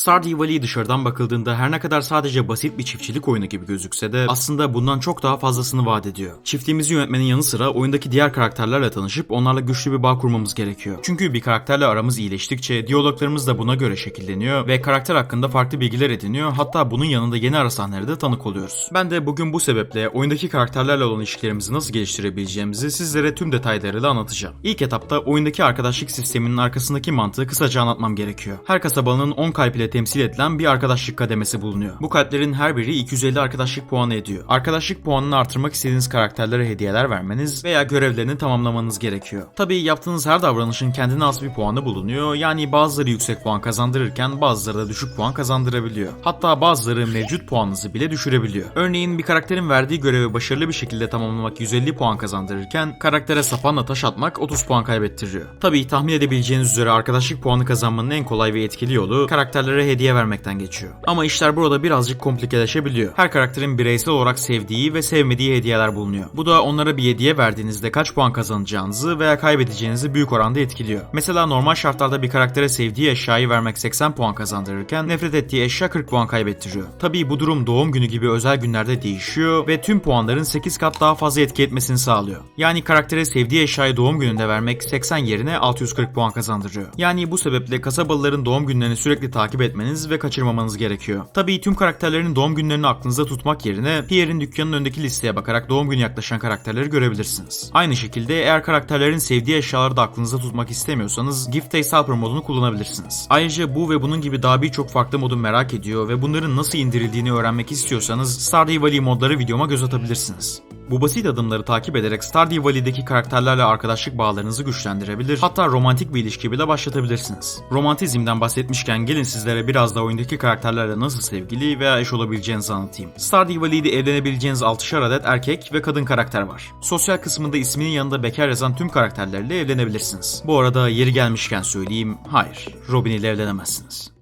Stardew Valley dışarıdan bakıldığında her ne kadar sadece basit bir çiftçilik oyunu gibi gözükse de aslında bundan çok daha fazlasını vaat ediyor. Çiftliğimizi yönetmenin yanı sıra oyundaki diğer karakterlerle tanışıp onlarla güçlü bir bağ kurmamız gerekiyor. Çünkü bir karakterle aramız iyileştikçe diyaloglarımız da buna göre şekilleniyor ve karakter hakkında farklı bilgiler ediniyor hatta bunun yanında yeni ara sahnelere de tanık oluyoruz. Ben de bugün bu sebeple oyundaki karakterlerle olan ilişkilerimizi nasıl geliştirebileceğimizi sizlere tüm detaylarıyla anlatacağım. İlk etapta oyundaki arkadaşlık sisteminin arkasındaki mantığı kısaca anlatmam gerekiyor. Her kasabanın 10 kalp ile temsil edilen bir arkadaşlık kademesi bulunuyor. Bu kalplerin her biri 250 arkadaşlık puanı ediyor. Arkadaşlık puanını artırmak istediğiniz karakterlere hediyeler vermeniz veya görevlerini tamamlamanız gerekiyor. Tabii yaptığınız her davranışın kendine has bir puanı bulunuyor. Yani bazıları yüksek puan kazandırırken bazıları da düşük puan kazandırabiliyor. Hatta bazıları mevcut puanınızı bile düşürebiliyor. Örneğin bir karakterin verdiği görevi başarılı bir şekilde tamamlamak 150 puan kazandırırken karaktere sapanla taş atmak 30 puan kaybettiriyor. Tabii tahmin edebileceğiniz üzere arkadaşlık puanı kazanmanın en kolay ve etkili yolu karakterlere hediye vermekten geçiyor. Ama işler burada birazcık komplikeleşebiliyor. Her karakterin bireysel olarak sevdiği ve sevmediği hediyeler bulunuyor. Bu da onlara bir hediye verdiğinizde kaç puan kazanacağınızı veya kaybedeceğinizi büyük oranda etkiliyor. Mesela normal şartlarda bir karaktere sevdiği eşyayı vermek 80 puan kazandırırken nefret ettiği eşya 40 puan kaybettiriyor. Tabii bu durum doğum günü gibi özel günlerde değişiyor ve tüm puanların 8 kat daha fazla etki etmesini sağlıyor. Yani karaktere sevdiği eşyayı doğum gününde vermek 80 yerine 640 puan kazandırıyor. Yani bu sebeple kasabalıların doğum günlerini sürekli takip etmeniz ve kaçırmamanız gerekiyor. Tabii tüm karakterlerin doğum günlerini aklınızda tutmak yerine Pierre'in dükkanının önündeki listeye bakarak doğum günü yaklaşan karakterleri görebilirsiniz. Aynı şekilde eğer karakterlerin sevdiği eşyaları da aklınızda tutmak istemiyorsanız Gift Days Helper modunu kullanabilirsiniz. Ayrıca bu ve bunun gibi daha birçok farklı modu merak ediyor ve bunların nasıl indirildiğini öğrenmek istiyorsanız Stardew Valley modları videoma göz atabilirsiniz. Bu basit adımları takip ederek Stardew Valley'deki karakterlerle arkadaşlık bağlarınızı güçlendirebilir, hatta romantik bir ilişki bile başlatabilirsiniz. Romantizmden bahsetmişken gelin sizlere biraz da oyundaki karakterlerle nasıl sevgili veya eş olabileceğinizi anlatayım. Stardew Valley'de evlenebileceğiniz 6'şar adet erkek ve kadın karakter var. Sosyal kısmında isminin yanında bekar yazan tüm karakterlerle evlenebilirsiniz. Bu arada yeri gelmişken söyleyeyim, hayır, Robin ile evlenemezsiniz.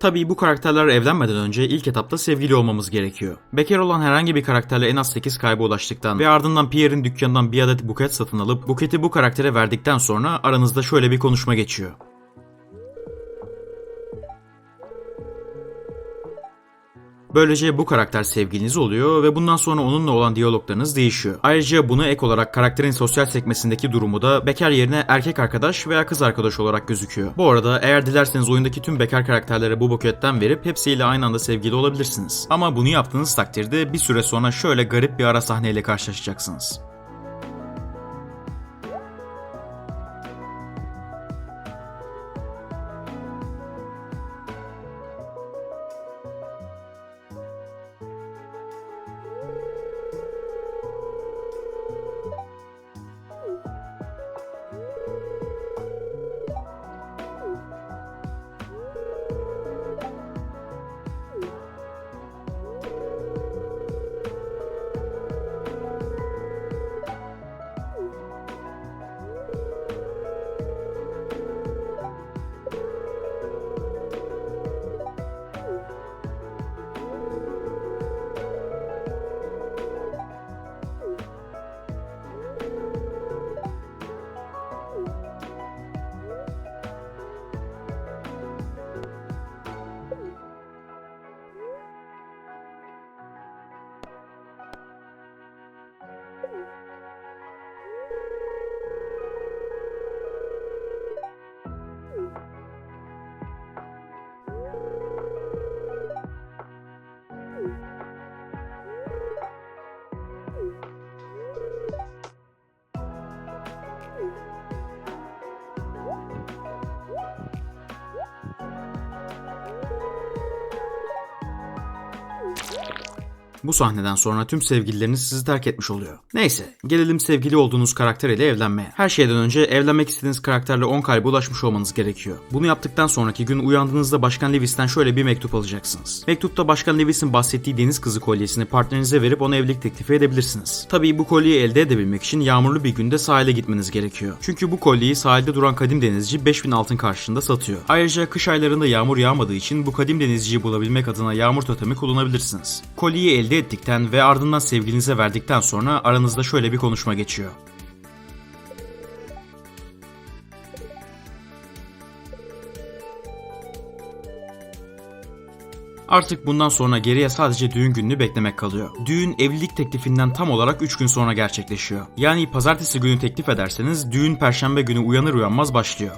Tabii bu karakterler evlenmeden önce ilk etapta sevgili olmamız gerekiyor. Bekar olan herhangi bir karakterle en az 8 kayba ulaştıktan ve ardından Pierre'in dükkanından bir adet buket satın alıp buketi bu karaktere verdikten sonra aranızda şöyle bir konuşma geçiyor. Böylece bu karakter sevgiliniz oluyor ve bundan sonra onunla olan diyaloglarınız değişiyor. Ayrıca buna ek olarak karakterin sosyal sekmesindeki durumu da bekar yerine erkek arkadaş veya kız arkadaş olarak gözüküyor. Bu arada eğer dilerseniz oyundaki tüm bekar karakterlere bu buketten verip hepsiyle aynı anda sevgili olabilirsiniz. Ama bunu yaptığınız takdirde bir süre sonra şöyle garip bir ara sahneyle karşılaşacaksınız. Bu sahneden sonra tüm sevgilileriniz sizi terk etmiş oluyor. Neyse, gelelim sevgili olduğunuz karakter ile evlenmeye. Her şeyden önce evlenmek istediğiniz karakterle 10 kalbe ulaşmış olmanız gerekiyor. Bunu yaptıktan sonraki gün uyandığınızda Başkan Lewis'ten şöyle bir mektup alacaksınız. Mektupta Başkan Lewis'in bahsettiği deniz kızı kolyesini partnerinize verip ona evlilik teklifi edebilirsiniz. Tabii bu kolyeyi elde edebilmek için yağmurlu bir günde sahile gitmeniz gerekiyor. Çünkü bu kolyeyi sahilde duran kadim denizci 5000 altın karşılığında satıyor. Ayrıca kış aylarında yağmur yağmadığı için bu kadim denizciyi bulabilmek adına yağmur totemi kullanabilirsiniz. Kolyeyi elde ettikten ve ardından sevgilinize verdikten sonra aranızda şöyle bir konuşma geçiyor. Artık bundan sonra geriye sadece düğün gününü beklemek kalıyor. Düğün evlilik teklifinden tam olarak 3 gün sonra gerçekleşiyor. Yani pazartesi günü teklif ederseniz düğün perşembe günü uyanır uyanmaz başlıyor.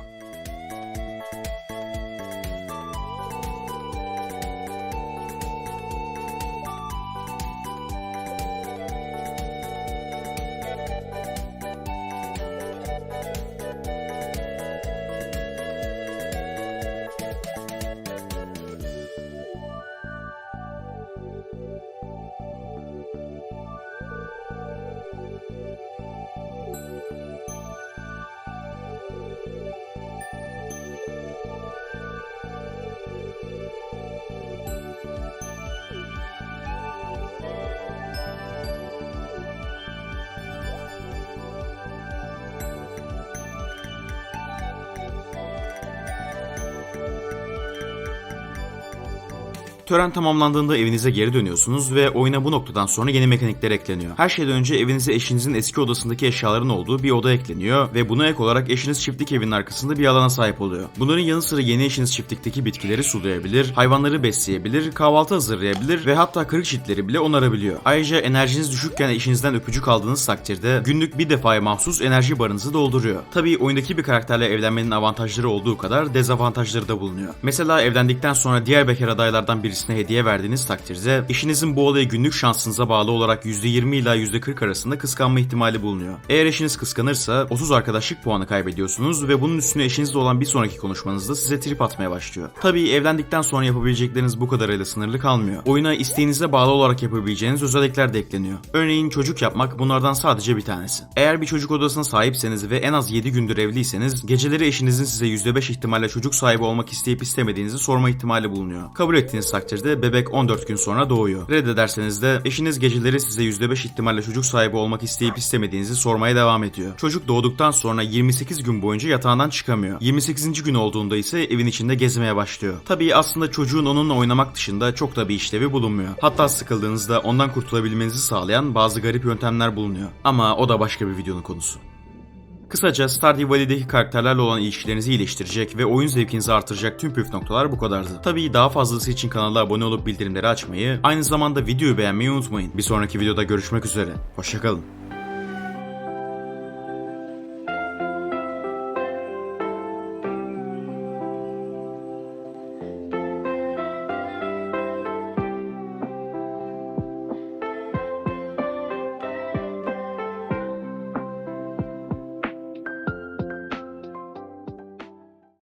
Tören tamamlandığında evinize geri dönüyorsunuz ve oyuna bu noktadan sonra yeni mekanikler ekleniyor. Her şeyden önce evinize eşinizin eski odasındaki eşyaların olduğu bir oda ekleniyor ve buna ek olarak eşiniz çiftlik evinin arkasında bir alana sahip oluyor. Bunların yanı sıra yeni eşiniz çiftlikteki bitkileri sulayabilir, hayvanları besleyebilir, kahvaltı hazırlayabilir ve hatta kırık çitleri bile onarabiliyor. Ayrıca enerjiniz düşükken eşinizden öpücük aldığınız takdirde günlük bir defaya mahsus enerji barınızı dolduruyor. Tabii oyundaki bir karakterle evlenmenin avantajları olduğu kadar dezavantajları da bulunuyor. Mesela evlendikten sonra diğer bekar adaylardan birisine hediye verdiğiniz takdirde eşinizin bu olayı günlük şansınıza bağlı olarak %20 ila %40 arasında kıskanma ihtimali bulunuyor. Eğer eşiniz kıskanırsa 30 arkadaşlık puanı kaybediyorsunuz ve bunun üstüne eşinizle olan bir sonraki konuşmanızda size trip atmaya başlıyor. Tabii evlendikten sonra yapabilecekleriniz bu kadarıyla sınırlı kalmıyor. Oyuna isteğinize bağlı olarak yapabileceğiniz özellikler de ekleniyor. Örneğin çocuk yapmak bunlardan sadece bir tanesi. Eğer bir çocuk odasına sahipseniz ve en az 7 gündür evliyseniz geceleri eşinizin size %5 ihtimalle çocuk sahibi olmak isteyip istemediğinizi sorma ihtimali bulunuyor. Kabul ettiğiniz takdirde bebek 14 gün sonra doğuyor. Reddederseniz de eşiniz geceleri size %5 ihtimalle çocuk sahibi olmak isteyip istemediğinizi sormaya devam ediyor. Çocuk doğduktan sonra 28 gün boyunca yatağından çıkamıyor. 28. gün olduğunda ise evin içinde gezmeye başlıyor. Tabii aslında çocuğun onunla oynamak dışında çok da bir işlevi bulunmuyor. Hatta sıkıldığınızda ondan kurtulabilmenizi sağlayan bazı garip yöntemler bulunuyor. Ama o da başka bir videonun konusu. Kısaca Stardew Valley'deki karakterlerle olan ilişkilerinizi iyileştirecek ve oyun zevkinizi artıracak tüm püf noktalar bu kadardı. Tabii daha fazlası için kanala abone olup bildirimleri açmayı, aynı zamanda videoyu beğenmeyi unutmayın. Bir sonraki videoda görüşmek üzere. Hoşçakalın.